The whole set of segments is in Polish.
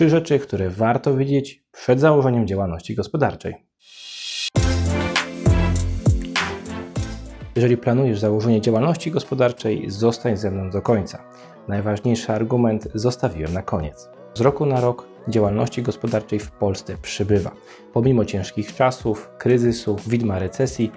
Trzy rzeczy, które warto wiedzieć przed założeniem działalności gospodarczej. Jeżeli planujesz założenie działalności gospodarczej, zostań ze mną do końca. Najważniejszy argument zostawiłem na koniec. Z roku na rok działalności gospodarczej w Polsce przybywa. Pomimo ciężkich czasów, kryzysu, widma recesji,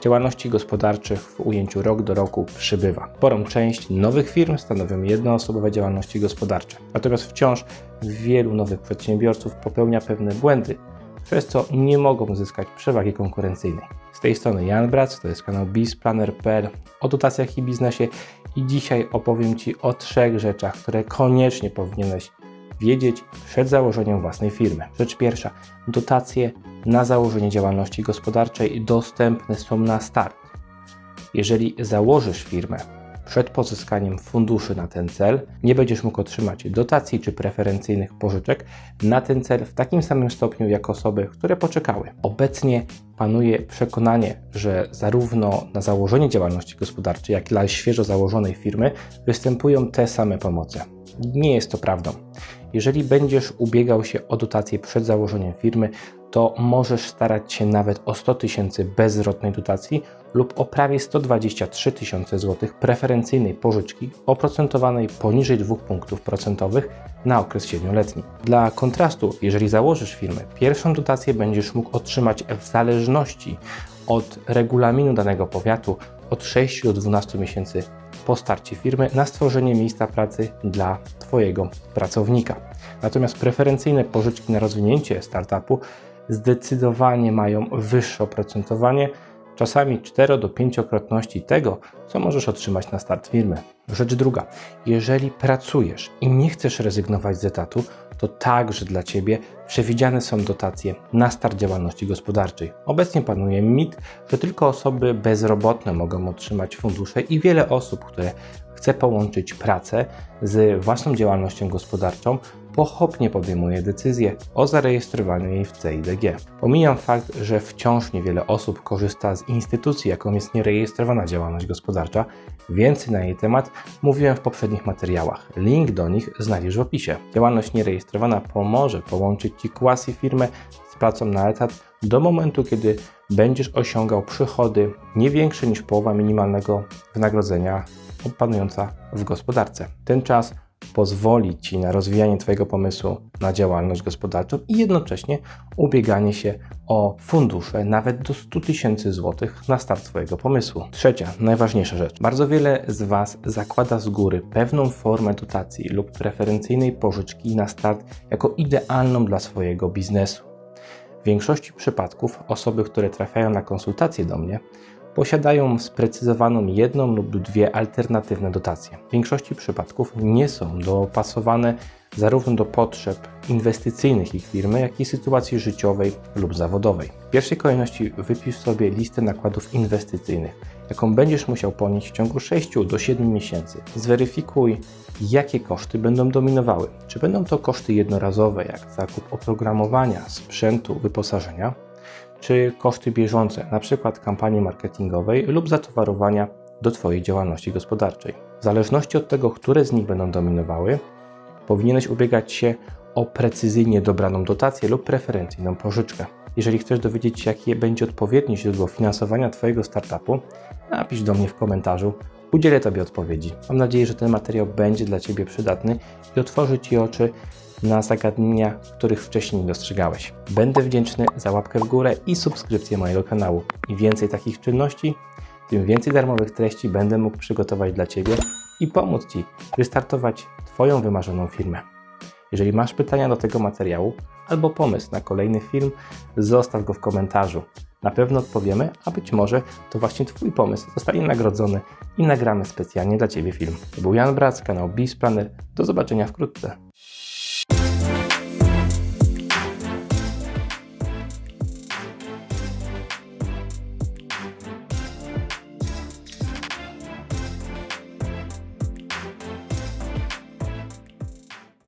działalności gospodarczych w ujęciu rok do roku przybywa. Sporą część nowych firm stanowią jednoosobowe działalności gospodarcze. Natomiast wciąż wielu nowych przedsiębiorców popełnia pewne błędy, przez co nie mogą uzyskać przewagi konkurencyjnej. Z tej strony Jan Brac, to jest kanał bizplanner.pl o dotacjach i biznesie i dzisiaj opowiem Ci o trzech rzeczach, które koniecznie powinieneś wiedzieć przed założeniem własnej firmy. Rzecz pierwsza, dotacje na założenie działalności gospodarczej dostępne są na start. Jeżeli założysz firmę przed pozyskaniem funduszy na ten cel, nie będziesz mógł otrzymać dotacji czy preferencyjnych pożyczek na ten cel w takim samym stopniu jak osoby, które poczekały. Obecnie panuje przekonanie, że zarówno na założenie działalności gospodarczej, jak i dla świeżo założonej firmy występują te same pomoce. Nie jest to prawdą. Jeżeli będziesz ubiegał się o dotację przed założeniem firmy, to możesz starać się nawet o 100 tysięcy bezzwrotnej dotacji lub o prawie 123 tysiące złotych preferencyjnej pożyczki oprocentowanej poniżej 2 punktów procentowych na okres 7-letni. Dla kontrastu, jeżeli założysz firmę, pierwszą dotację będziesz mógł otrzymać w zależności od regulaminu danego powiatu od 6 do 12 miesięcy po starcie firmy na stworzenie miejsca pracy dla Twojego pracownika. Natomiast preferencyjne pożyczki na rozwinięcie startupu zdecydowanie mają wyższe oprocentowanie, czasami 4 do 5-krotności tego, co możesz otrzymać na start firmy. Rzecz druga, jeżeli pracujesz i nie chcesz rezygnować z etatu, to także dla Ciebie przewidziane są dotacje na start działalności gospodarczej. Obecnie panuje mit, że tylko osoby bezrobotne mogą otrzymać fundusze i wiele osób, które chce połączyć pracę z własną działalnością gospodarczą, pochopnie podejmuje decyzję o zarejestrowaniu jej w CIDG. Pomijam fakt, że wciąż niewiele osób korzysta z instytucji, jaką jest nierejestrowana działalność gospodarcza. Więcej na jej temat mówiłem w poprzednich materiałach. Link do nich znajdziesz w opisie. Działalność nierejestrowana pomoże połączyć Ci quasi firmę z pracą na etat do momentu, kiedy będziesz osiągał przychody nie większe niż połowa minimalnego wynagrodzenia panująca w gospodarce. Ten czas pozwoli Ci na rozwijanie Twojego pomysłu na działalność gospodarczą i jednocześnie ubieganie się o fundusze nawet do 100 tysięcy złotych na start Twojego pomysłu. Trzecia, najważniejsza rzecz. Bardzo wiele z Was zakłada z góry pewną formę dotacji lub preferencyjnej pożyczki na start jako idealną dla swojego biznesu. W większości przypadków osoby, które trafiają na konsultacje do mnie, posiadają sprecyzowaną jedną lub dwie alternatywne dotacje. W większości przypadków nie są dopasowane zarówno do potrzeb inwestycyjnych ich firmy, jak i sytuacji życiowej lub zawodowej. W pierwszej kolejności wypisz sobie listę nakładów inwestycyjnych, jaką będziesz musiał ponieść w ciągu 6 do 7 miesięcy. Zweryfikuj, jakie koszty będą dominowały. Czy będą to koszty jednorazowe, jak zakup oprogramowania, sprzętu, wyposażenia, czy koszty bieżące, np. kampanii marketingowej lub zatowarowania do Twojej działalności gospodarczej. W zależności od tego, które z nich będą dominowały, powinieneś ubiegać się o precyzyjnie dobraną dotację lub preferencyjną pożyczkę. Jeżeli chcesz dowiedzieć się, jakie będzie odpowiednie źródło finansowania Twojego startupu, napisz do mnie w komentarzu, udzielę Tobie odpowiedzi. Mam nadzieję, że ten materiał będzie dla Ciebie przydatny i otworzy Ci oczy na zagadnienia, których wcześniej nie dostrzegałeś. Będę wdzięczny za łapkę w górę i subskrypcję mojego kanału. Im więcej takich czynności, tym więcej darmowych treści będę mógł przygotować dla Ciebie i pomóc Ci wystartować Twoją wymarzoną firmę. Jeżeli masz pytania do tego materiału albo pomysł na kolejny film, zostaw go w komentarzu. Na pewno odpowiemy, a być może to właśnie Twój pomysł zostanie nagrodzony i nagramy specjalnie dla Ciebie film. To był Jan Brac, kanał Bizplanner. Do zobaczenia wkrótce.